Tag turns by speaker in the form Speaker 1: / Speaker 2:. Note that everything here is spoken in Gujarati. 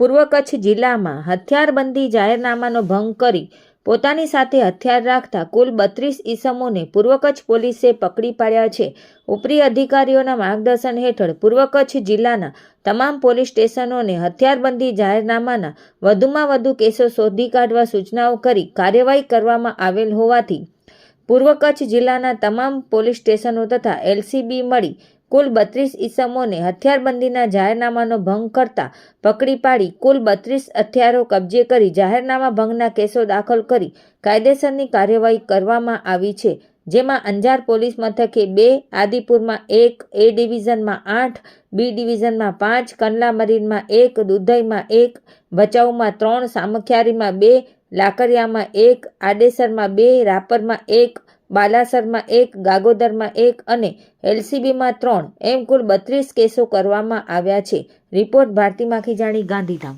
Speaker 1: પૂર્વ કચ્છ જિલ્લામાં હથિયારબંધી જાહેરનામાનો ભંગ કરી પોતાની સાથે હથિયાર રાખતા કુલ બત્રીસ ઈસમોને પૂર્વ કચ્છ પોલીસે પકડી પાડ્યા છે. ઉપરી અધિકારીઓના માર્ગદર્શન હેઠળ પૂર્વ કચ્છ જિલ્લાના તમામ પોલીસ સ્ટેશનોને હથિયારબંધી જાહેરનામાના વધુમાં વધુ કેસો શોધી કાઢવા સૂચનાઓ કરી કાર્યવાહી કરવામાં આવેલ હોવાથી પૂર્વ કચ્છ જિલ્લાના તમામ પોલીસ સ્ટેશનો તથા એલસીબી મળી કુલ બત્રીસ ઈસમોને હથિયારબંધીના જાહેરનામાનો ભંગ કરતા પકડી પાડી કુલ બત્રીસ હથિયારો કબજે કરી જાહેરનામા ભંગના કેસો દાખલ કરી કાયદેસરની કાર્યવાહી કરવામાં આવી છે. જેમાં અંજાર પોલીસ મથકે બે, આદિપુરમાં એક, એ ડિવિઝનમાં આઠ, બી ડિવિઝનમાં પાંચ કંડલા મરીનમાં એક, દુધઈમાં એક, ભચાઉમાં ત્રણ, સામખિયારીમાં બે, લાકરિયામાં એક, આડેસરમાં બે, રાપરમાં એક બાલાસરમાં એક, ગાગોદરમાં એક અને એલસીબીમાં ત્રણ એમ કુલ બત્રીસ કેસો કરવામાં આવ્યા છે. રિપોર્ટ ભારતી માખીજાણી ગાંધીધામ.